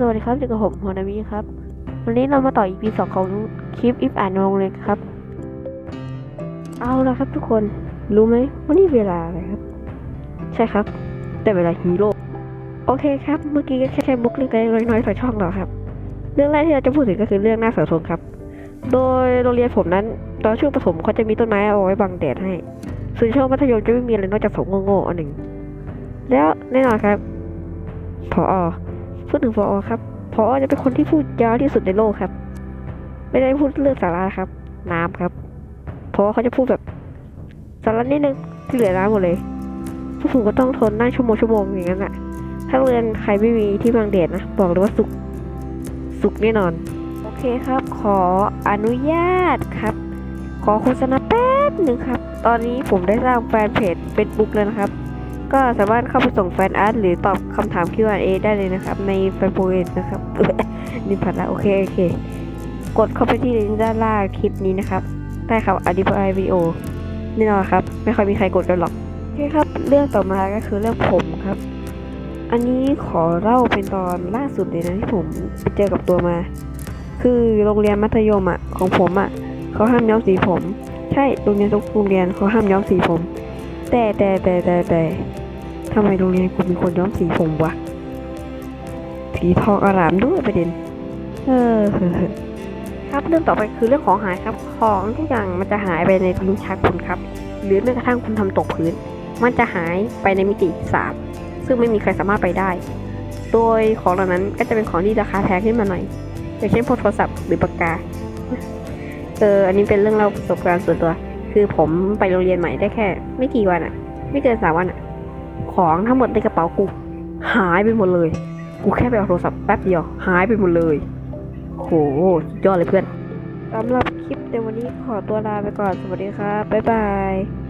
สวัสดีครับอยู่กับผมหัวนามิครับ วันนี้เรามาต่อ EP สองของคลิปอิฟอ่านโรงเลยครับ เอาละครับทุกคน รู้ไหมว่านี่เวลาอะไรครับ ใช่ครับ แต่เวลาฮีโร่ โอเคครับ เมื่อกี้ก็แค่แค่บุกเล็กๆน้อยๆต่อช่องเราครับ เรื่องแรกที่เราจะพูดถึงก็คือเรื่องหน้าเสาธงครับ โดยโรงเรียนผมนั้น ตอนช่วงประถมเขาจะมีต้นไม้เอาไว้บังแดดให้ ส่วนช่วงมัธยมจะไม่มีอะไรนอกจากเสาโง่ๆอันหนึ่ง แล้วแน่นอนครับ พอพู ดถึงพอครับพอจะเป็นคนที่พูดยาวที่สุดในโลกครับ ไม่ได้พูดเรื่องสาระครับ น้ำครับเพราะเขาจะพูดแบบสาระนิดนึงที่เหลือน้ำหมดเลยพวกผมก็ต้องทนนั่งชั่วโมงชั่วโมงอย่างนั้นอะถ้าเรียนใครไม่มีที่บังแดดนะบอกเลยว่าสุกสุกแน่นอน โอเคครับ ขออนุญาตครับ ขอโฆษณาแป๊บหนึ่งครับ ตอนนี้ผมได้สร้างแฟนเพจ Facebook แล้วนะครับ ก็สามารถเข้าไปส่งแฟนอาร์ตหรือตอบคำถาม Q&A ได้เลยนะครับ ในแฟนเพจนะครับ นี่ผัดละโอเคโอเค กดเข้าไปที่ลิงก์ด้านล่างคลิปนี้นะครับได้ครับอดีปไอวีโอแน่นอนครับ ไม่ค่อยมีใครกดกันหรอกโอเคครับ เรื่องต่อมาก็คือเรื่องผมครับ อันนี้ขอเล่าเป็นตอนล่าสุดเลยนะที่ผมไปเจอกับตัวมา คือโรงเรียนมัธยมอะของผมอะเขาห้ามย้อมสีผม ใช่โรงเรียนทุกโรงเรียนเขาห้ามย้อมสีผม แต่แต่แต่แต่แต่ ทำไมโรงเรียนกูมีคนย้อมสีผมวะ สีทองอารามด้วยประเด็น เออ ครับเรื่องต่อไปคือเรื่องของหายครับ ของทุกอย่างมันจะหายไปในลิ้นชักคุณครับ หรือแม้กระทั่งคุณทำตกพื้น มันจะหายไปในมิติสามซึ่งไม่มีใครสามารถไปได้ โดยของเหล่านั้นก็จะเป็นของที่ราคาแพงขึ้นมาหน่อย อย่างเช่นพวกโทรศัพท์หรือปากกา เออ อันนี้เป็นเรื่องเล่าประสบการณ์ส่วนตัว คือผมไปโรงเรียนใหม่ได้แค่ ไม่กี่วันอะไม่เกินสามวันอะ ของทั้งหมดในกระเป๋ากูหายไปหมดเลย กูแค่ไปเอาโทรศัพท์แป๊บเดียว หายไปหมดเลย โหยอดเลยเพื่อนสำหรับคลิปในวันนี้ขอตัวลาไปก่อน สวัสดีครับบ๊ายบาย